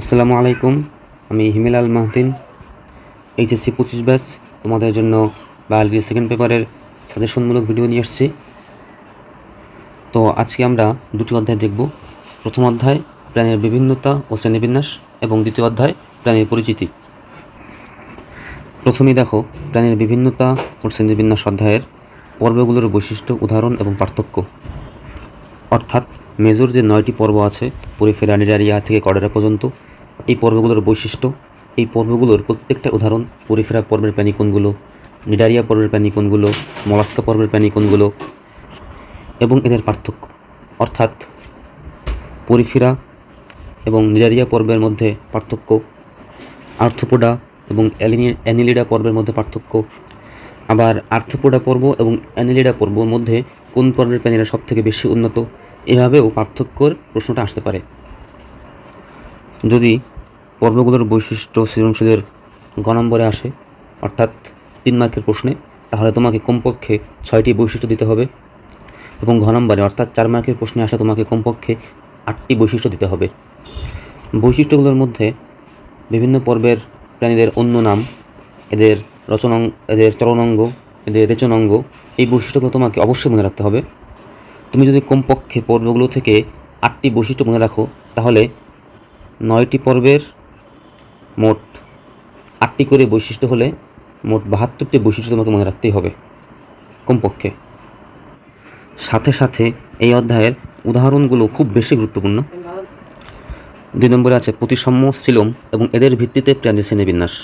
আসসালামু আলাইকুম, আমি হিমেল আল মাহদিন, এইচএসসি পঁচিশ ব্যাচ, তোমাদের জন্য বায়োলজি সেকেন্ড পেপারের সাজেশনমূলক ভিডিও নিয়ে এসেছি তো আজকে আমরা দুটি অধ্যায় দেখব। প্রথম অধ্যায়, প্রাণীর বিভিন্নতা ও শ্রেণীবিন্যাস এবং দ্বিতীয় অধ্যায়, প্রাণীর পরিচিতি। প্রথমেই দেখো, প্রাণীর বিভিন্নতা ও শ্রেণীবিন্যাস অধ্যায়ের পর্বগুলোর বৈশিষ্ট্য, উদাহরণ এবং পার্থক্য। অর্থাৎ মেজর যে নয়টি পর্ব আছে পরিফেরা নিডারিয়া থেকে কডেরা পর্যন্ত এই পর্বগুলোর বৈশিষ্ট্য, এই পর্বগুলোর প্রত্যেকটা উদাহরণ, পরিফেরা পর্বের প্রাণী কোনগুলো নিডারিয়া পর্বের প্রাণী কোনগুলো মলাস্কা পর্বের প্রাণী কোনগুলো এবং এদের পার্থক্য। অর্থাৎ পরিফেরা এবং নিডারিয়া পর্বের মধ্যে পার্থক্য আর্থপোডা এবং অ্যানিলিডা পর্বের মধ্যে পার্থক্য। আবার আর্থপোডা পর্ব এবং অ্যানিলিডা পর্বর মধ্যে কোন পর্বের প্রাণীরা সবথেকে বেশি উন্নত? এভাবেও পার্থক্যর প্রশ্নটা আসতে পারে। যদি পর্বগুলোর বৈশিষ্ট্য সৃজনশীলের গ নম্বরে আসে। অর্থাৎ তিন মার্কের প্রশ্নে, তাহলে তোমাকে কমপক্ষে ছয়টি বৈশিষ্ট্য দিতে হবে এবং ঘ নম্বরে অর্থাৎ চার মার্কের প্রশ্নে আসলে তোমাকে কমপক্ষে আটটি বৈশিষ্ট্য দিতে হবে। বৈশিষ্ট্যগুলোর মধ্যে বিভিন্ন পর্বের প্রাণীদের অন্য নাম, এদের রচনাঙ্গ এদের চরণাঙ্গ, এদের রেচনাঙ্গ, এই বৈশিষ্ট্যগুলো তোমাকে অবশ্যই মনে রাখতে হবে। তুমি যদি কমপক্ষে পর্বগুলো থেকে আটটি বৈশিষ্ট্য মনে রাখো, তাহলে নয়টি পর্বের মোট আটটি করে বৈশিষ্ট্য হলে মোট বাহাত্তরটি বৈশিষ্ট্য তোমাকে মনে রাখতেই হবে, কমপক্ষে। সাথে সাথে এই অধ্যায়ের উদাহরণগুলো খুব বেশি গুরুত্বপূর্ণ। দুই নম্বরে আছে প্রতিসম্য সিলম এবং এদের ভিত্তিতে প্রাণী শ্রেণীবিন্যাস।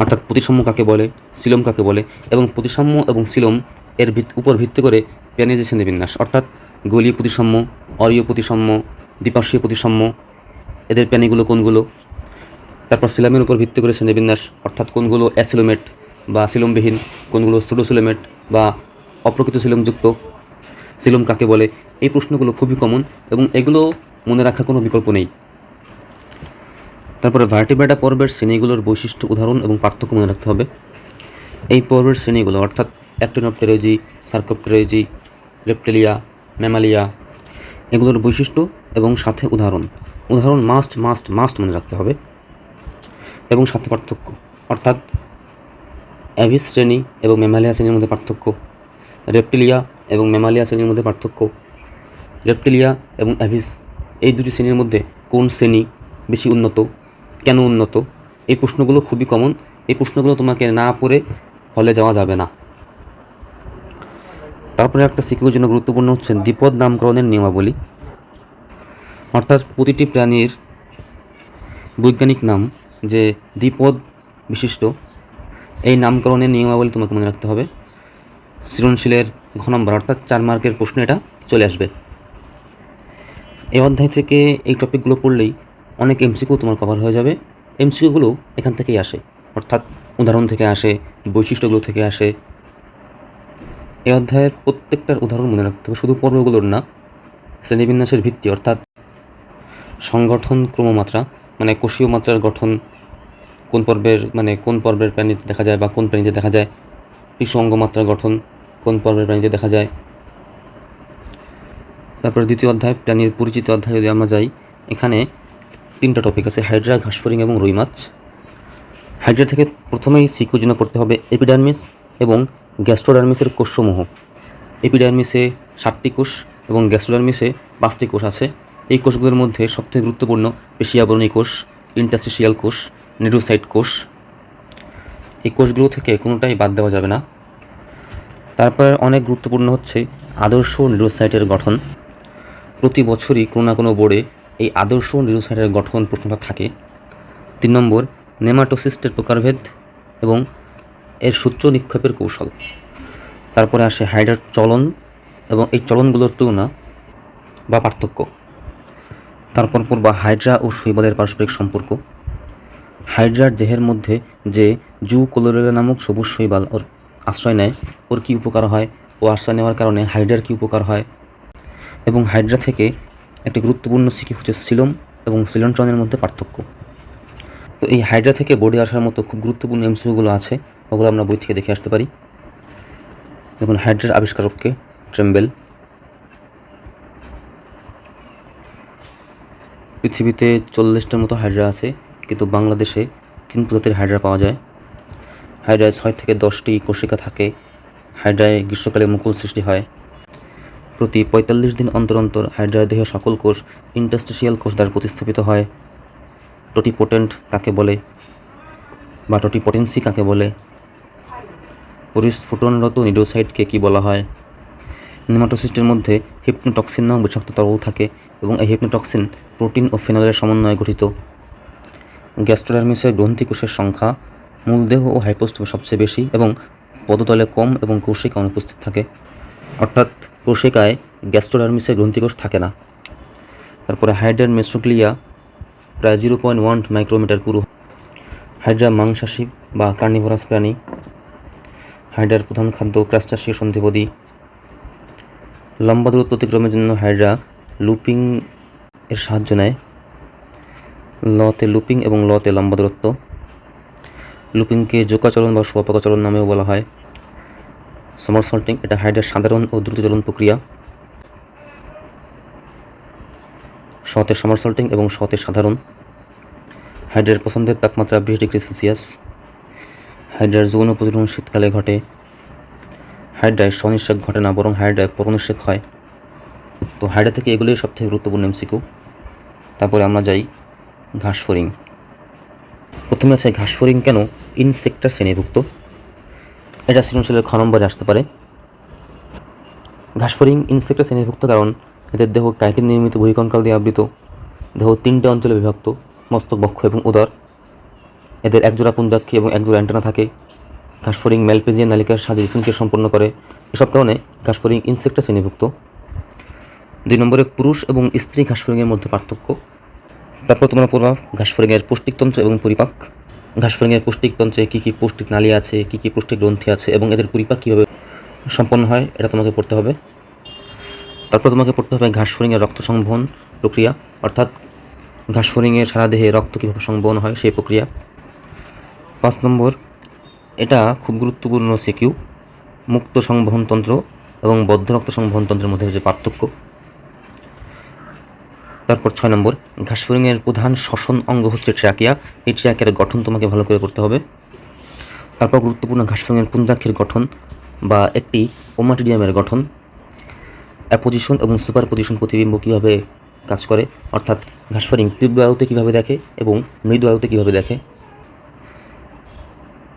অর্থাৎ প্রতিসম্য কাকে বলে, সিলম কাকে বলে এবং প্রতিসম্য এবং সিলম এর উপর ভিত্তি করে প্রাণীর যে শ্রেণীবিন্যাস, অর্থাৎ গলীয় প্রতিসম্য, অরীয় প্রতিসম্য, দ্বিপার্শ্বীয় প্রতিসম্য, এদের প্রাণীগুলো কোনগুলো? তারপর সিলামের উপর ভিত্তি করে শ্রেণীবিন্যাস, অর্থাৎ কোনগুলো অ্যাসিলোমেট বা সিলমবিহীন, কোনগুলো সুডোসিলোমেট বা অপ্রকৃত সিলমযুক্ত। সিলম কাকে বলে? এই প্রশ্নগুলো খুবই কমন এবং এগুলো মনে রাখার কোনো বিকল্প নেই। তারপরে ভার্টিব্রেটা পর্বের শ্রেণীগুলোর বৈশিষ্ট্য উদাহরণ এবং পার্থক্য মনে রাখতে হবে। এই পর্বের শ্রেণীগুলো, অর্থাৎ অ্যাক্টিনোপটেরোজি সার্কোপটেরোজি রেপটেলিয়া ম্যামালিয়া এগুলোর বৈশিষ্ট্য এবং সাথে উদাহরণ। উদাহরণ মাস্ট মাস্ট মাস্ট মনে রাখতে হবে। এবং সাথে পার্থক্য। অর্থাৎ অ্যাভিস শ্রেণি এবং ম্যামালিয়া শ্রেণির মধ্যে পার্থক্য। রেপটিলিয়া এবং ম্যামালিয়া শ্রেণির মধ্যে পার্থক্য। রেপটিলিয়া এবং অ্যাভিস এই দুটি শ্রেণির মধ্যে কোন শ্রেণি বেশি উন্নত, কেন উন্নত? এই প্রশ্নগুলো খুবই কমন এই প্রশ্নগুলো তোমাকে না পড়ে হলে যাওয়া যাবে না। তারপরে একটা শিক্ষকের জন্য গুরুত্বপূর্ণ হচ্ছে দ্বিপদ নামকরণের নিয়মাবলী। অর্থাৎ প্রতিটি প্রাণীর বৈজ্ঞানিক নাম যে দ্বিপদ বিশিষ্ট, এই নামকরণের নিয়মাবলী তোমাকে মনে রাখতে হবে। সৃজনশীলের ঘ নম্বর, অর্থাৎ চার মার্কের প্রশ্ন এটা চলে আসবে। এই অধ্যায় থেকে এই টপিকগুলো পড়লেই অনেক এমসিকিউ তোমার কভার হয়ে যাবে। এমসিকিউগুলো এখান থেকেই আসে, অর্থাৎ উদাহরণ থেকে আসে, বৈশিষ্ট্যগুলো থেকে আসে। এই অধ্যায়ের প্রত্যেকটার উদাহরণ মনে রাখতে হবে, শুধু পর্বগুলোর না, শ্রেণীবিন্যাসের ভিত্তি, অর্থাৎ সংগঠন ক্রমমাত্রা মানে কোষীয় মাত্রার গঠন, কোন পর্বের মানে কোন পর্বের প্রাণীতে দেখা যায় বা কোন প্রাণীতে দেখা যায় টিস্যু অঙ্গমাত্রার গঠন, কোন পর্বের প্রাণীতে দেখা যায়। তারপর দ্বিতীয় অধ্যায়, প্রাণীর পরিচিত অধ্যায় যদি আমরা যাই, এখানে তিনটা টপিক আছে, হাইড্রা ঘাসফরিং এবং রুই মাছ। হাইড্রা থেকে প্রথমেই সিকুর জন্য পড়তে হবে এপিডার্মিস এবং গ্যাস্ট্রোডার্মিসের কোষসমূহ। এপিডার্মিসে সাতটি কোষ এবং গ্যাস্ট্রোডার্মিসে পাঁচটি কোষ আছে। এই কোষগুলোর মধ্যে সবথেকে গুরুত্বপূর্ণ পেশিয়াবরণী কোষ ইন্টাস্টিশিয়াল কোষ নিডোসাইট কোষ। এই কোষগুলো থেকে কোনোটাই বাদ দেওয়া যাবে না। তারপর অনেক গুরুত্বপূর্ণ হচ্ছে আদর্শ নিউরোসাইটের গঠন। প্রতি বছরই কোনো না কোনো বোর্ডে এই আদর্শ নিউরোসাইটের গঠন প্রশ্নটা থাকে। তিন নম্বর, নেমাটোসিস্টের প্রকারভেদ এবং এর সূত্র নিক্ষেপের কৌশল। তারপরে আসে হাইডার চলন এবং এই চলনগুলোর তুলনা বা পার্থক্য। তারপর পূর্বা হাইড্রা ও শৈবালের পারস্পরিক সম্পর্ক। হাইড্রার দেহের মধ্যে যে জু কোলোরেলা নামক সবুজ শৈবাল ওর আশ্রয় নেয়, ওর কী উপকার হয় ও আশ্রয় নেওয়ার কারণে হাইড্রার কী উপকার হয় এবং হাইড্রা থেকে একটি গুরুত্বপূর্ণ সিকি হচ্ছে সিলম এবং সিলন্ট্রনের মধ্যে পার্থক্য। তো এই হাইড্রা থেকে বোর্ডে আসার মতো খুব গুরুত্বপূর্ণ এমসিগুলো আছে, ওগুলো আমরা বই থেকে দেখে আসতে পারি। যেমন হাইড্রার আবিষ্কারককে ট্রেম্বেল পৃথিবীতে চল্লিশটার মতো হাইড্রা আছে, কিন্তু বাংলাদেশে তিন প্রজাতির হাইড্রা পাওয়া যায়। হাইড্রায় ছয় থেকে দশটি কোষিকা থাকে। হাইড্রায় গ্রীষ্মকালে মুকুল সৃষ্টি হয়। প্রতি পঁয়তাল্লিশ দিন অন্তর অন্তর হাইড্রায় দেহের সকল কোষ ইন্টাস্টিশিয়াল কোষ দ্বারা প্রতিস্থাপিত হয়। টোটিপোটেন্ট কাকে বলে বা টোটিপোটেন্সি কাকে বলে? পরিস্ফুটনরত নিডোসাইটকে কি বলা হয়? নেমাটোসিস্টের মধ্যে হিপনোটক্সিন নামক বিষাক্ত তরল থাকে। এবং এই হিপনোটক্সিন প্রোটিন ও ফেনলের সমন্বয়ে গঠিত। গ্যাস্ট্রোডার্মিসের গ্রন্থিকোষের সংখ্যা মূলদেহ ও হাইপোস্টমে সবচেয়ে বেশি এবং পদতলে কম এবং কৌশিকা অনুপস্থিত থাকে। অর্থাৎ কোষিকায় গ্যাস্ট্রোডার্মিসের গ্রন্থিকোষ থাকে না। তারপরে হাইড্রার মেসোগ্লিয়া প্রায় জিরো পয়েন্ট ওয়ান মাইক্রোমিটার পুরো। হাইড্রা মাংসাশী বা কার্নিভোরাস প্রাণী। হাইড্রার প্রধান খাদ্য ক্রাস্টাসীয় সন্ধিপদী। লম্বা দূরত্ব অতিক্রমের জন্য হাইড্রা লুপিং এর সাহায্য নেয়। লতে লুপিং এবং লতে লম্বা দূরত্ব। লুপিংকে জোকাচরণ বা সোয়াপাকাচরণ নামেও বলা হয়। সমরসল্টিং এটা হাইড্রার সাধারণ ও দ্রুত চলন প্রক্রিয়া। শতে সমরসল্টিং এবং শতে সাধারণ। হাইড্রার পছন্দের তাপমাত্রা বিশ ডিগ্রি সেলসিয়াস। হাইড্রার যৌন প্রজনন শীতকালে ঘটে। হাইড্রায় স্বনিশ্বেক ঘটে না, বরং হাইড্রায় পরনিশ্বেক হয়। তো হাইড্রা থেকে এগুলোই সবথেকে গুরুত্বপূর্ণ এমসিকিউ তারপরে আমরা যাই ঘাসফড়িং। প্রথমে আছে ঘাসফড়িং কেন? ইনসেক্টার শ্রেণীভুক্ত। এটা সৃজনশীলের খ নম্বরে আসতে পারে। ঘাসফড়িং ইনসেক্টার শ্রেণীভুক্ত কারণ এদের দেহ কাইটিন নির্মিত বহিকঙ্কাল দিয়ে আবৃত। দেহ তিনটে অঞ্চলে বিভক্ত, মস্তক, বক্ষ এবং উদর। এদের একজোড়া পুঞ্জাক্ষী এবং একজোড়া অ্যান্টেনা থাকে। ঘাসফড়িং ম্যালপেজিয়ান নালিকার সাহায্যে সম্পন্ন করে। এসব কারণে ঘাসফড়িং ইনসেক্টার শ্রেণীভুক্ত। দুই নম্বরে পুরুষ এবং স্ত্রী ঘাসফড়িংয়ের মধ্যে পার্থক্য। তারপর তোমরা পড়বা ঘাসফড়িংয়ের পুষ্টিকতন্ত্র এবং পরিপাক। ঘাসফড়িংয়ের পুষ্টিকতন্ত্রে কী কী পুষ্টিক নালী আছে, কী কী পুষ্টিক গ্রন্থি আছে এবং এদের পরিপাক কীভাবে সম্পন্ন হয়, এটা তোমাকে পড়তে হবে। তারপর তোমাকে পড়তে হবে ঘাসফড়িংয়ের রক্ত সংবহন প্রক্রিয়া, অর্থাৎ ঘাসফড়িংয়ের সারা দেহে রক্ত কীভাবে সংবহন হয় সেই প্রক্রিয়া। পাঁচ নম্বর, এটা খুব গুরুত্বপূর্ণ সিকিউ, মুক্ত সংবহনতন্ত্র এবং বদ্ধ রক্ত সংবহনতন্ত্রের মধ্যে যে পার্থক্য। তারপর ছয় নম্বর ঘাসফড়িংয়ের প্রধান শ্বসন অঙ্গ হচ্ছে ট্রাকিয়া। এই ট্র্যাকিয়ার গঠন তোমাকে ভালো করে করতে হবে। তারপর গুরুত্বপূর্ণ ঘাসফড়িংয়ের পুঞ্জাক্ষের গঠন বা একটি ওমাটিডিয়ামের গঠন। অ্যাপোজিশন এবং সুপার পজিশন প্রতিবিম্ব কীভাবে কাজ করে, অর্থাৎ ঘাসফড়িং তীব্র আয়ুতে কীভাবে দেখে এবং মৃদু আয়ুতে কীভাবে দেখে।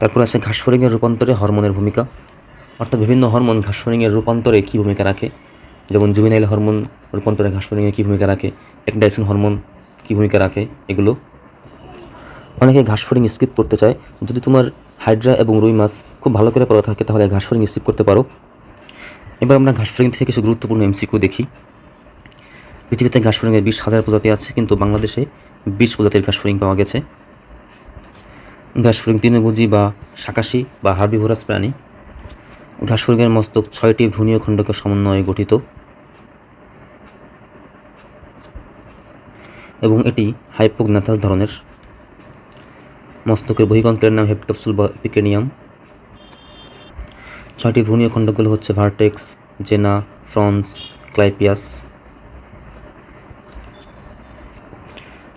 তারপর আছে ঘাসফড়িংয়ের রূপান্তরে হরমোনের ভূমিকা, অর্থাৎ বিভিন্ন হরমোন ঘাসফড়িংয়ের রূপান্তরে কী ভূমিকা রাখে। যেমন জুবিনাইল হরমোন রূপান্তরে ঘাসফড়িংয়ে কী ভূমিকা রাখে একডাইসন হরমোন কী ভূমিকা রাখে, এগুলো। অনেকে ঘাসফড়িং স্কিপ করতে চায়। যদি তোমার হাইড্রা এবং রুই মাছ খুব ভালো করে পড়া থাকে, তাহলে ঘাসফড়িং স্কিপ করতে পারো। এবার আমরা ঘাসফড়িং থেকে কিছু গুরুত্বপূর্ণ এমসিকিউ দেখি। পৃথিবীতে ঘাসফড়িংয়ের বিশ হাজার প্রজাতি আছে, কিন্তু বাংলাদেশে বিশ প্রজাতির ঘাসফড়িং পাওয়া গেছে। ঘাসফড়িং তৃণভোজী বা শাকাশি বা হার্বিভোরাস প্রাণী। ঘাসফড়িংয়ের মস্তক ছয়টি ভ্রূণীয় খণ্ডকের সমন্বয়ে গঠিত। এবং এটি হাইপোগনাথাস ধরনের মস্তকের বহিকঙ্কের নাম হেপটপসুল বা এপিকেনিয়াম। ছয়টি ভ্রূণীয় খণ্ডগুলো হচ্ছে ভার্টেক্স, জেনা, ফ্রন্স, ক্লাইপিয়াস।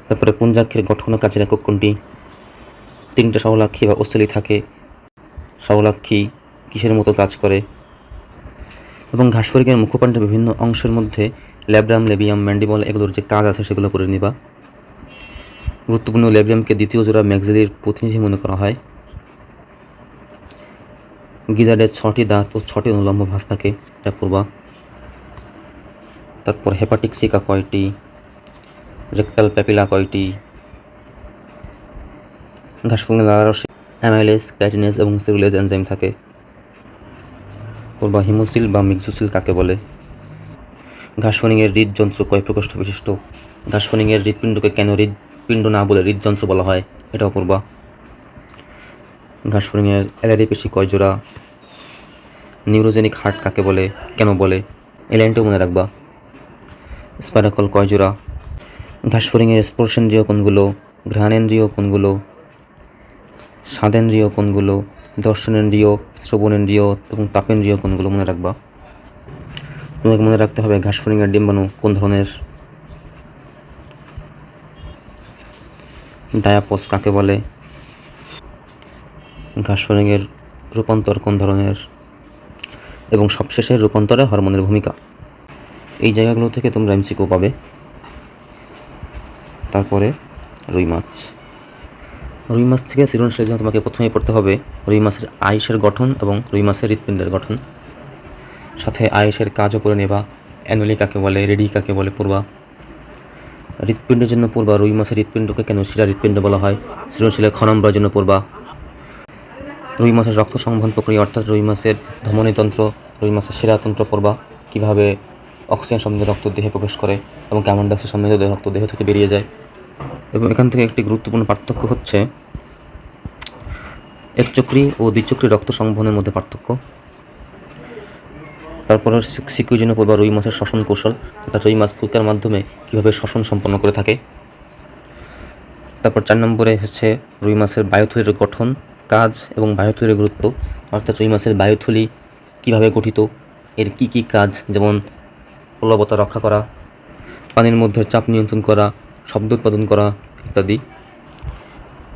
তারপরে পুঞ্জাক্ষের গঠন ও কাজের একক কোনটি? তিনটে সহলাক্ষী বা অস্থলি থাকে। সহলাক্ষী কিসের মতো কাজ করে? এবং ঘাসফড়িকের মুখপাণ্ডের বিভিন্ন অংশের মধ্যে ল্যাব্রাম, লেবিয়াম, ম্যান্ডিবল এগুলোর যে কাজ আছে সেগুলো করে নিবা। গুরুত্বপূর্ণ লেব্রিয়ামকে দ্বিতীয় জোড়া ম্যাগজিলির প্রতিনিধি মনে করা হয়। গিজার্ডের ছটি দাঁত ও ছটি অনুলম্ব ভাঁজ থাকে এটা পূর্বা তারপর হেপাটিক সিকা কয়টি? রেক্টাল প্যাপিলা কয়টি? ঘাসফুঙ্গে লালারসে অ্যামাইলেস ক্যাটিনেস এবং সেলুলেজ এনজাইম থাকে। পূর্বা হিমোসিল বা মিক্সোসিল কাকে বলে? ঘাসফড়িংয়ের হৃদযন্ত্র কয় প্রকোষ্ঠ বিশিষ্ট? ঘাসফড়িংয়ের হৃৎপিণ্ডকে কেন হৃদপিণ্ড না বলে হৃদযন্ত্র বলা হয়? এটা অপূর্বা ঘাসফড়িংয়ের অ্যালারি পেশি কয় জোড়া? নিউরোজেনিক হার্ট কাকে বলে? কেন বলে? এই লাইনটাও মনে রাখবা। স্পাইরাকল কয় জোড়া? ঘাসফড়িংয়ের স্পর্শেন্দ্রিয় কোনগুলো ঘ্রাণেন্দ্রীয় কোনগুলো স্বাদেন্দ্রীয় কোনগুলো দর্শনেন্দ্রিয় শ্রবণেন্দ্রিয় এবং তাপেন্দ্রিয় কোনগুলো মনে রাখবা? তোমাকে মনে রাখতে হবে ঘাস ঘাসফড়িংয়ের ডিম্বাণু কোন ধরনের? ডায়াপস কাকে বলে? ঘাস ঘাসফড়িংয়ের রূপান্তর কোন ধরনের? এবং সবশেষে রূপান্তরে হরমোনের ভূমিকা। এই জায়গাগুলো থেকে তোমরা এমসিকিউ পাবে। তারপরে রুই মাছ। রুই মাছ থেকে সৃজনশীলের জন্য তোমাকে প্রথমেই পড়তে হবে, রুই মাছের আইসের গঠন এবং রুই মাছের হৃৎপিণ্ডের গঠন। সাথে আইসের কাজও করে নেবা অ্যানুলি কাকে বলে, রেডি কাকে বলে পূর্বা হৃৎপিণ্ডের জন্য পূর্বা রুই মাছের হৃৎপিণ্ডকে কেন শিরা হৃৎপিণ্ড বলা হয়, সৃজনশীলের খ নম্বরের জন্য পূর্বা রুই মাছের রক্ত সংবহন প্রক্রিয়া অর্থাৎ রুই মাছের ধমনীতন্ত্র রুই মাছের শিরাতন্ত্র পড়বা, কীভাবে অক্সিজেন সমৃদ্ধ রক্ত দেহে প্রবেশ করে এবং কার্বন ডাইঅক্সাইড সমৃদ্ধ রক্ত দেহ থেকে বেরিয়ে যায়। এবং এখান থেকে একটি গুরুত্বপূর্ণ পার্থক্য হচ্ছে একচক্রী ও দ্বিচক্রী রক্ত সংবহনের মধ্যে পার্থক্য। তারপর সিকিউর জন্য পড়বা রুই মাছের শ্বসন কৌশল, অর্থাৎ রুই মাছ ফুলকার মাধ্যমে কীভাবে শ্বসন সম্পন্ন করে থাকে। তারপর চার নম্বরে হচ্ছে রুই মাছের বায়ুথলির গঠন, কাজ এবং বায়ুথলির গুরুত্ব, অর্থাৎ রুই মাছের বায়ুথলি কীভাবে গঠিত, এর কি কি কাজ, যেমন প্লবতা রক্ষা করা, পানির মধ্যে চাপ নিয়ন্ত্রণ করা শব্দ উৎপাদন করা ইত্যাদি।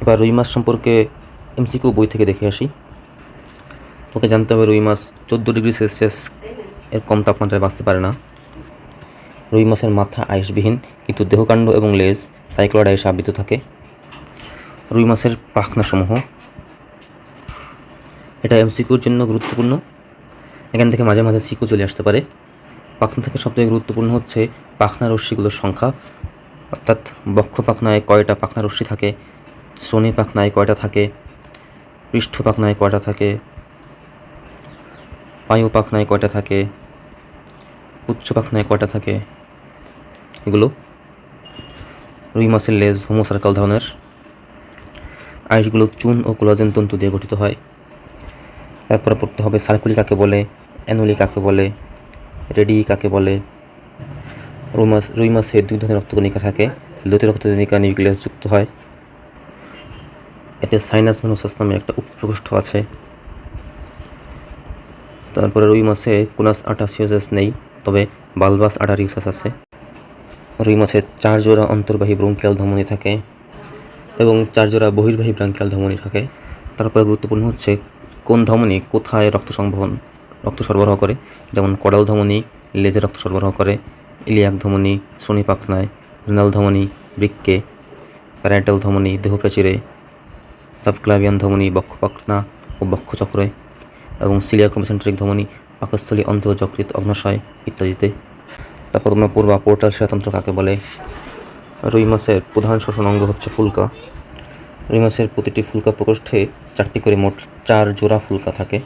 এবার রুই মাছ সম্পর্কে এমসিকিউ বই থেকে দেখে আসি। তোকে জানতে হবে রুই মাছ চোদ্দ ডিগ্রি সেলসিয়াস এর কম তাপমাত্রায় বাঁচতে পারে না। রুই মাছের মাথা আইসবিহীন কিন্তু দেহকাণ্ড এবং লেজ সাইক্লোড আইসে আবৃত থাকে। রুই মাছের পাখনাসমূহ। এটা এমসিকিউর জন্য গুরুত্বপূর্ণ। এখান থেকে মাঝে মাঝে সিকু চলে আসতে পারে। পাখনা থেকে সবথেকে গুরুত্বপূর্ণ হচ্ছে পাখনা রশ্মিগুলোর সংখ্যা। অর্থাৎ বক্ষ পাখনায় কয়টা পাখনা রশ্মি থাকে, শ্রোণী পাখনায় কয়টা থাকে, পৃষ্ঠ পাখনায় কয়টা থাকে পায়ু পাখনায় কয়টা থাকে, উচ্চ পাখনায় কয়টা থাকে, এগুলো রুই মাছের লেজ হোমোসার্কাল ধরনের আইসগুলো চুন ও কোলাজেন তন্তু দিয়ে গঠিত হয়। তারপরে পড়তে হবে সার্কুলি কাকে বলে, অ্যানুলি কাকে বলে, রেডি কাকে বলে রুই মাছ, রুই মাছের দুই ধরনের রক্তকণিকা থাকে। লতি রক্তকণিকা নিউক্লিয়াস যুক্ত হয়। এতে সাইনাস ভেনোসাস নামে একটা উপপ্রকোষ্ঠ আছে। তারপরে রুই মাছে কোনাস আটাসিওসাস নেই, তবে বালবাস আটারিউসাস আছে। রুই মাছের চার জোড়া অন্তর্বাহী ব্রঙ্কিয়াল ধমনী থাকে এবং চার জোড়া বহির্বাহী ব্রাঙ্কিয়াল ধমনী থাকে। তারপরে গুরুত্বপূর্ণ হচ্ছে কোন ধমনী কোথায় রক্ত সংবহন, রক্ত সরবরাহ করে, যেমন কডাল ধমনী লেজে রক্ত সরবরাহ করে ইলিয়াক ধমনী শ্রোণী পাখনায় রেনাল ধমনী, বৃক্কে প্যারাইটাল ধমনী দেহপ্রাচীরে সাবক্লাভিয়ান ধমনী বক্ষপাখনা ও বক্ষচক্রে এবং সিলিয়া কমিসেন্ট্রিক ধমনী, পাকস্থলী অন্তর্যকৃত অগ্নাশয় ইত্যাদিতে। তারপর তোমরা পূর্বা পোর্টাল শিরাতন্ত্র কাকে বলে? রুই মাছের প্রধান শ্বসন অঙ্গ হচ্ছে ফুলকা। রুই মাছের প্রতিটি ফুলকা প্রকোষ্ঠে চারটি করে মোট চার জোড়া ফুলকা থাকে।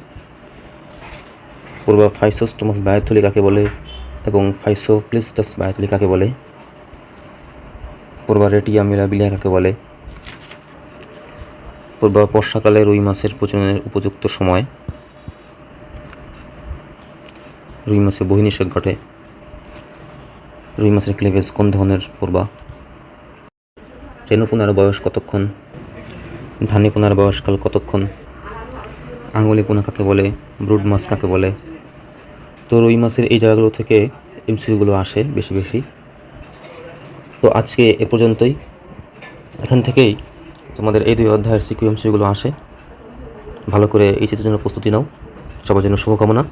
পূর্বা ফাইসোস্টোমাস বায়োথলি কাকে বলে? এবং ফাইসোক্লিস্টাস বায়োথলি কাকে বলে? পূর্বা রেটিয়া মিলাবিলিয়া কাকে বলে? পূর্বা বর্ষাকালে রুই মাছের প্রচলনের উপযুক্ত সময়। রুই মাছের বহিনিষেক ঘটে। রুই মাছের ক্লেভেজ কোন ধরনের পূর্বা? রেণুপোনার বয়স কতক্ষণ? ধানে ধানিপোনার বয়সকাল কতক্ষণ? আঙুলি পোনা কাকে বলে? ব্রুড মাছ কাকে বলে? তো রুই মাছের এই জায়গাগুলো থেকে এমসিউগুলো আসে বেশি বেশি। তো আজকে এ পর্যন্তই। এখান থেকেই তোমাদের এই দুই অধ্যায়ের সিকিউ এমসিউগুলো আসে। ভালো করে এই চিত্রের জন্য প্রস্তুতি নাও। সবার জন্য শুভকামনা।